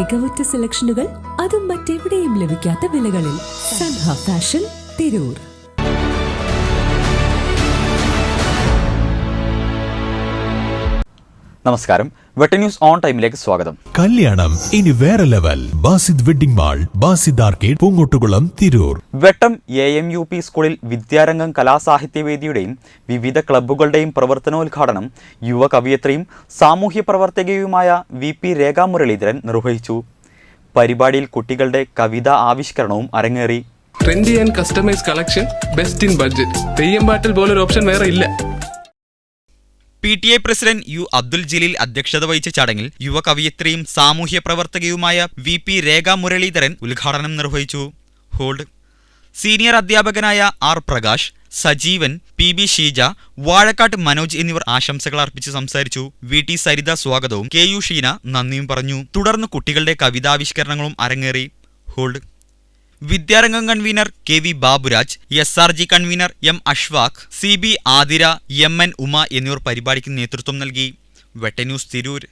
മികവുറ്റ സെലക്ഷനുകൾ അതും മറ്റെവിടെയും ലഭിക്കാത്ത വിലകളിൽ. സൻഹ ഫാഷൻ തിരൂർ നമസ്കാരം. വെട്ട ന്യൂസ് ഓൺ ടൈമിലേക്ക് സ്വാഗതം. കല്യാണം ഇനി വേറെ level. Basid wedding mall Basid arcade Poongottukulam Tirur. Vettam A M U P സ്കൂളിൽ വിദ്യാരംഗം കലാസാഹിത്യവേദിയുടെയും വിവിധ ക്ലബ്ബുകളുടെയും പ്രവർത്തനോദ്ഘാടനം യുവ കവിയത്രിയും സാമൂഹ്യ പ്രവർത്തകയുമായ വി പി രേഖാ മുരളീധരൻ നിർവഹിച്ചു. പരിപാടിയിൽ കുട്ടികളുടെ കവിതാ ആവിഷ്കരണവും അരങ്ങേറി. Trendy and customise collection best in budget Theyyam പാട്ടിൽ പോലൊരു ഓപ്ഷൻ വേറെ ഇല്ല. T A president U Abdul Jaleel അധ്യക്ഷത വഹിച്ച ചടങ്ങിൽ യുവ കവിയത്രിയും സാമൂഹ്യ പ്രവർത്തകയുമായ വി പി രേഖ മുരളീധരൻ ഉദ്ഘാടനം നിർവഹിച്ചു. ഹോൾഡ്. സീനിയർ അധ്യാപകനായ R Prakash Sajeevan P B Sheeja Vazhakkattu Manoj എന്നിവർ ആശംസകൾ അർപ്പിച്ച് സംസാരിച്ചു. വി ടി സരിത സ്വാഗതവും കെ യു ഷീന നന്ദിയും പറഞ്ഞു. തുടർന്ന് കുട്ടികളുടെ കവിതാവിഷ്കരണങ്ങളും അരങ്ങേറി. Hold. Vidyarangam convener K V Baburaj S R G convener M Ashwaq C B Athira M N Uma എന്നിവർ പരിപാടിക്ക് നേതൃത്വം നൽകി. വെട്ടന്യൂസ് തിരൂർ.